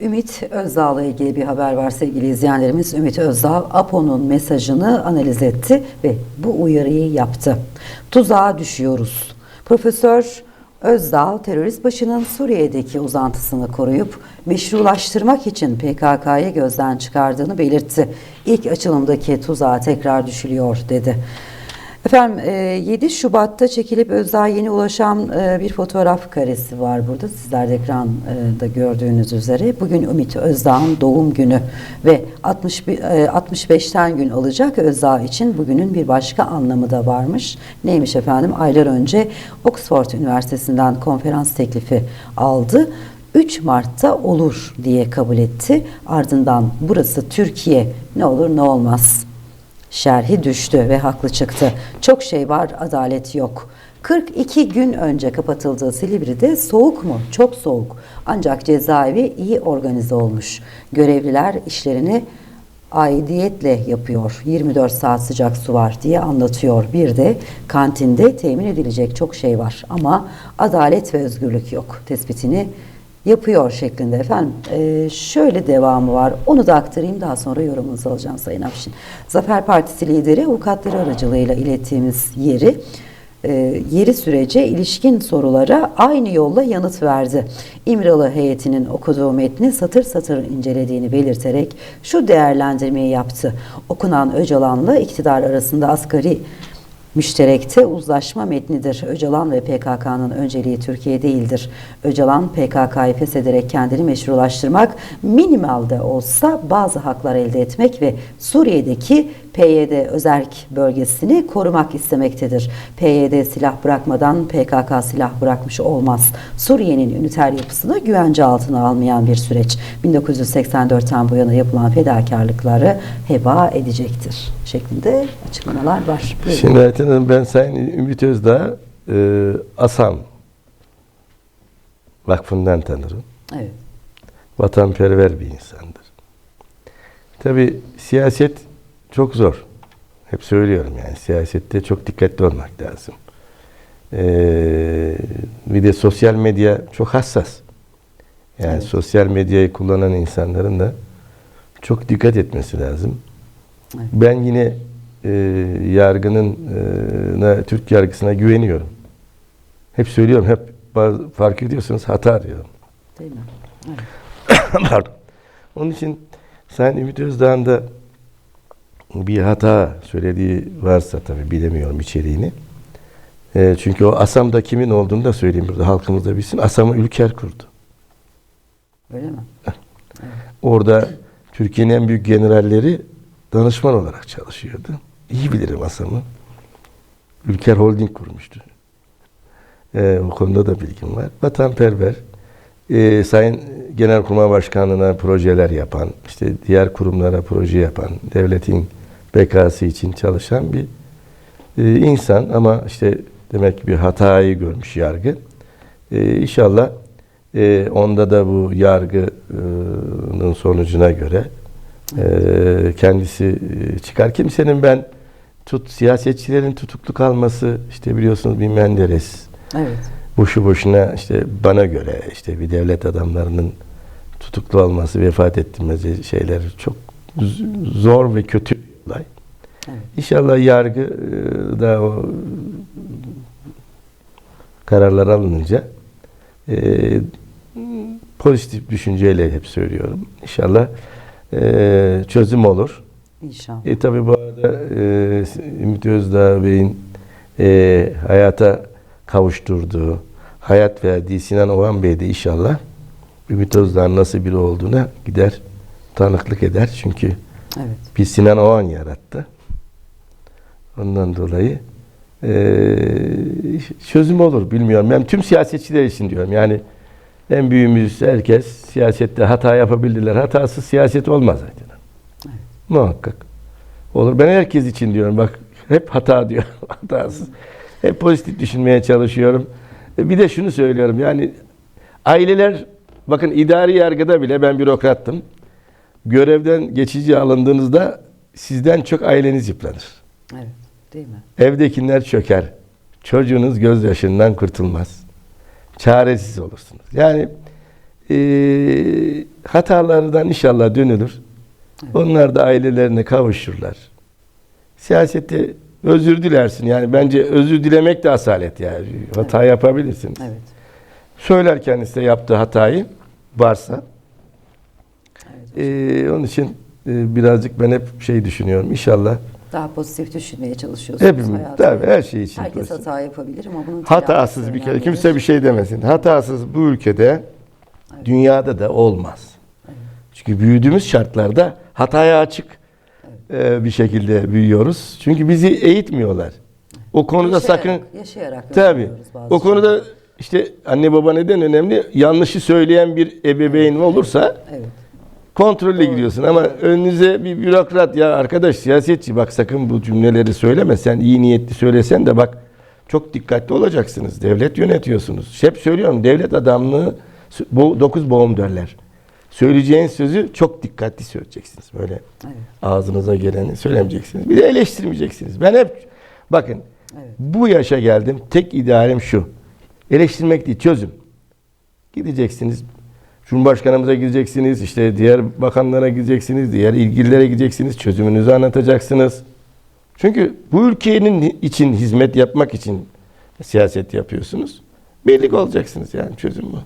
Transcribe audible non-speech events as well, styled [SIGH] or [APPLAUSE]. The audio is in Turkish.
Ümit Özdağ'la ilgili bir haber var sevgili izleyenlerimiz. Ümit Özdağ APO'nun mesajını analiz etti ve bu uyarıyı yaptı. Tuzağa düşüyoruz. Profesör Özdağ terörist başının Suriye'deki uzantısını koruyup meşrulaştırmak için PKK'yı gözden çıkardığını belirtti. İlk açılımdaki tuzağa tekrar düşülüyor dedi. Efendim e, 7 Şubat'ta çekilip Özdağ'a yeni ulaşan e, bir fotoğraf karesi var burada. Sizler de ekranda gördüğünüz üzere. Bugün Ümit Özdağ'ın doğum günü ve 60, bi- e, 65'ten gün alacak Özdağ için bugünün bir başka anlamı da varmış. Neymiş efendim? Aylar önce Oxford Üniversitesi'nden konferans teklifi aldı. 3 Mart'ta olur diye kabul etti. Ardından burası Türkiye ne olur ne olmaz şerhi düştü ve haklı çıktı. Çok şey var, adalet yok. 42 gün önce kapatıldığı Silivri'de soğuk mu? Çok soğuk. Ancak cezaevi iyi organize olmuş. Görevliler işlerini aidiyetle yapıyor. 24 saat sıcak su var diye anlatıyor. Bir de kantinde temin edilecek çok şey var ama adalet ve özgürlük yok. Tespitini yapıyor şeklinde efendim. Ee, şöyle devamı var. Onu da aktarayım daha sonra yorumunuzu alacağım Sayın Afşin. Zafer Partisi lideri avukatları aracılığıyla ilettiğimiz yeri e, yeri sürece ilişkin sorulara aynı yolla yanıt verdi. İmralı heyetinin okuduğu metni satır satır incelediğini belirterek şu değerlendirmeyi yaptı. Okunan Öcalan'la iktidar arasında asgari Müşterekte uzlaşma metnidir. Öcalan ve PKK'nın önceliği Türkiye değildir. Öcalan PKK'yı feshederek kendini meşrulaştırmak, minimalde olsa bazı haklar elde etmek ve Suriye'deki PYD özerk bölgesini korumak istemektedir. PYD silah bırakmadan PKK silah bırakmış olmaz. Suriye'nin üniter yapısını güvence altına almayan bir süreç. 1984'ten bu yana yapılan fedakarlıkları heba edecektir şeklinde açıklamalar var. Buyurun. Şimdi Ayten Hanım ben Sayın Ümit Özdağ e, ASAM Vakfı'ndan tanırım. Evet. Vatanperver bir insandır. Tabi siyaset çok zor. Hep söylüyorum yani siyasette çok dikkatli olmak lazım. Ee, bir de sosyal medya çok hassas. Yani Evet. sosyal medyayı kullanan insanların da çok dikkat etmesi lazım. Evet. Ben yine e, yargının e, Türk yargısına güveniyorum. Hep söylüyorum, hep bazı, fark ediyorsunuz hata diyorum. Değil mi? Evet. [COUGHS] Pardon. Onun için Sayın Ümit Özdağ'ın da bir hata söylediği varsa tabii bilemiyorum içeriğini. E, çünkü o Asam'da kimin olduğunu da söyleyeyim burada halkımız da bilsin. Asam'ı Ülker kurdu. Öyle mi? Orada Türkiye'nin en büyük generalleri danışman olarak çalışıyordu. İyi bilirim Asam'ı. Ülker Holding kurmuştu. Ee, o konuda da bilgim var. Vatanperver, e, Sayın Genelkurmay Başkanlığı'na projeler yapan, işte diğer kurumlara proje yapan, devletin bekası için çalışan bir e, insan ama işte demek ki bir hatayı görmüş yargı. E, inşallah e, onda da bu yargının sonucuna göre e, kendisi e, çıkar. Kimsenin ben tut siyasetçilerin tutuklu kalması işte biliyorsunuz bir Menderes Evet. boşu boşuna işte bana göre işte bir devlet adamlarının tutuklu olması, vefat ettirmesi şeyler çok zor ve kötü olay. Evet. İnşallah yargı e, da o kararlar alınınca e, pozitif düşünceyle hep söylüyorum. İnşallah e, çözüm olur. İnşallah. E tabi bu arada e, Ümit Özdağ Bey'in e, hayata kavuşturduğu, hayat verdiği Sinan Oğan Bey de inşallah Ümit Özdağ'ın nasıl biri olduğuna gider, tanıklık eder. Çünkü Evet. bir Sinan Oğan yarattı. Ondan dolayı e, çözüm olur bilmiyorum. Ben tüm siyasetçiler için diyorum. Yani en büyüğümüz herkes siyasette hata yapabildiler. Hatasız siyaset olmaz zaten. Muhakkak. Olur. Ben herkes için diyorum. Bak hep hata diyor. [LAUGHS] Hatasız. Hep pozitif düşünmeye çalışıyorum. E, Bir de şunu söylüyorum. Yani aileler bakın idari yargıda bile ben bürokrattım. Görevden geçici alındığınızda sizden çok aileniz yıpranır. Evet. Değil mi? Evdekiler çöker. Çocuğunuz gözyaşından kurtulmaz. Çaresiz olursunuz. Yani Ee, hatalardan inşallah dönülür. Onlar da ailelerine kavuşurlar. Siyasette özür dilersin. Yani bence özür dilemek de asalet yani. Hata yapabilirsin. Evet. Söylerken ise yaptığı hatayı varsa. Ee, onun için e, birazcık ben hep şey düşünüyorum. İnşallah Daha pozitif düşünmeye çalışıyorsunuz. hepimiz hayatı. tabii her şey için. Herkes pozitif. hata yapabilir ama bunun Hatasız bir kere kimse bir şey demesin. Hatasız bu ülkede dünyada da olmaz. Çünkü büyüdüğümüz şartlarda hataya açık e, bir şekilde büyüyoruz. Çünkü bizi eğitmiyorlar. O konuda sakın yaşayarak tabii öğreniyoruz bazı o konuda işte anne baba neden önemli? Yanlışı söyleyen bir ebeveyn olursa şeyleri. Evet. Kontrolle gidiyorsun ama önünüze bir bürokrat ya arkadaş siyasetçi bak sakın bu cümleleri söyleme sen iyi niyetli söylesen de bak çok dikkatli olacaksınız. Devlet yönetiyorsunuz. Hep söylüyorum devlet adamlığı bu dokuz boğum derler. Söyleyeceğin sözü çok dikkatli söyleyeceksiniz. Böyle Evet. ağzınıza geleni söylemeyeceksiniz. Bir de eleştirmeyeceksiniz. Ben hep bakın Evet. bu yaşa geldim. Tek idealim şu. Eleştirmek değil çözüm. Gideceksiniz. Cumhurbaşkanımıza gideceksiniz, işte diğer bakanlara gideceksiniz, diğer ilgililere gideceksiniz, çözümünüzü anlatacaksınız. Çünkü bu ülkenin için hizmet yapmak için siyaset yapıyorsunuz. Birlik olacaksınız yani çözüm bu.